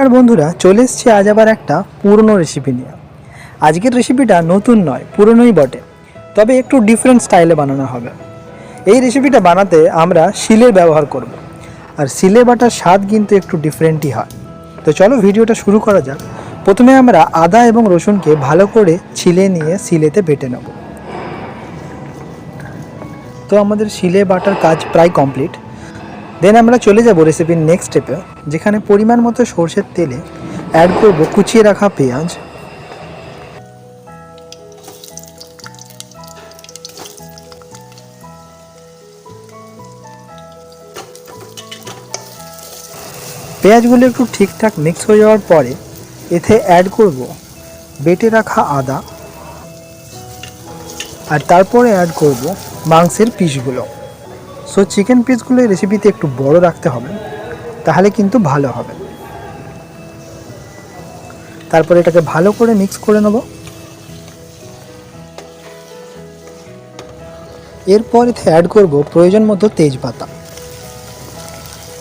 আর বন্ধুরা, চলে এসছি আজ আবার একটা পুরনো রেসিপি নিয়ে। আজকের রেসিপিটা নতুন নয়, পুরনোই বটে, তবে একটু ডিফারেন্ট স্টাইলে বানানো হবে। এই রেসিপিটা বানাতে আমরা শিলের ব্যবহার করব, আর শিলে বাটার স্বাদ কিন্তু একটু ডিফারেন্টই হয়। তো চলো ভিডিওটা শুরু করা যাক। প্রথমে আমরা আদা এবং রসুনকে ভালো করে ছিলে নিয়ে শিলেতে বেটে নেব। তো আমাদের শিলে বাটার কাজ প্রায় কমপ্লিট দেন আমরা চলে যাব রেসিপির নেক্সট স্টেপে যেখানে পরিমাণ মতো সর্ষের তেলে অ্যাড করব কুচিয়ে রাখা পেঁয়াজ। পেঁয়াজগুলো একটু ঠিকঠাক মিক্স হয়ে যাওয়ার পরে, এতে অ্যাড করব বেটে রাখা আদা। আর তারপরে অ্যাড করব মাংসের পিসগুলো সো চিকেন পিসগুলো এই রেসিপিতে একটু বড় রাখতে হবে, তাহলে কিন্তু ভালো হবে। তারপরে এটাকে ভালো করে মিক্স করে নেব। এরপর এতে অ্যাড করব প্রয়োজন মতো তেজপাতা।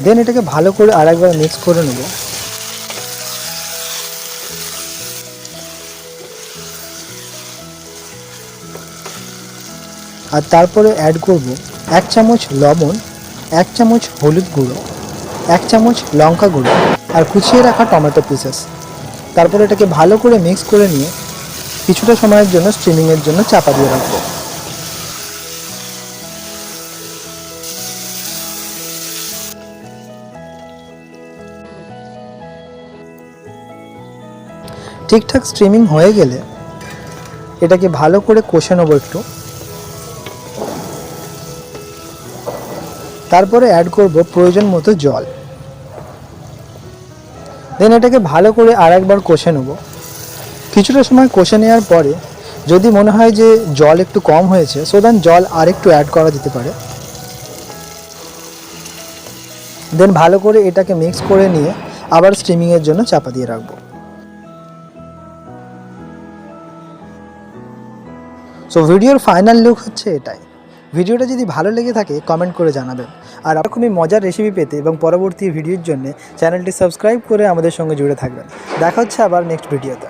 দেন এটাকে ভালো করে আরেকবার মিক্স করে নেব। আর তারপরে অ্যাড করব এক চামচ লবণ, এক চামচ হলুদ গুঁড়ো, এক চামচ লঙ্কা গুঁড়ো আর কুচিয়ে রাখা টমেটো পিসেস তারপর এটাকে ভালো করে মিক্স করে নিয়ে কিছুটা সময়ের জন্য স্টিমিংয়ের জন্য চাপা দিয়ে রাখব। ঠিকঠাক স্ট্রিমিং হয়ে গেলে এটাকে ভালো করে কষে নেব একটু। তারপরে অ্যাড করব প্রয়োজন মতো জল। দেন এটাকে ভালো করে আর একবার কষে নেব। কিছুটা সময় কষে নেওয়ার পরে যদি মনে হয় যে জল একটু কম হয়েছে সো দেন জল আর একটু অ্যাড করা যেতে পারে। দেন ভালো করে এটাকে মিক্স করে নিয়ে আবার স্টিমিংয়ের জন্য চাপা দিয়ে রাখব। সো ভিডিওর ফাইনাল লুক হচ্ছে এটাই। ভিডিওটা যদি ভালো লেগে থাকে কমেন্ট করে জানাবেন। আর এরকমই মজার রেসিপি পেতে এবং পরবর্তী ভিডিওর জন্য চ্যানেলটি সাবস্ক্রাইব করে আমাদের সঙ্গে জুড়ে থাকবেন। দেখা হচ্ছে আবার নেক্সট ভিডিওতে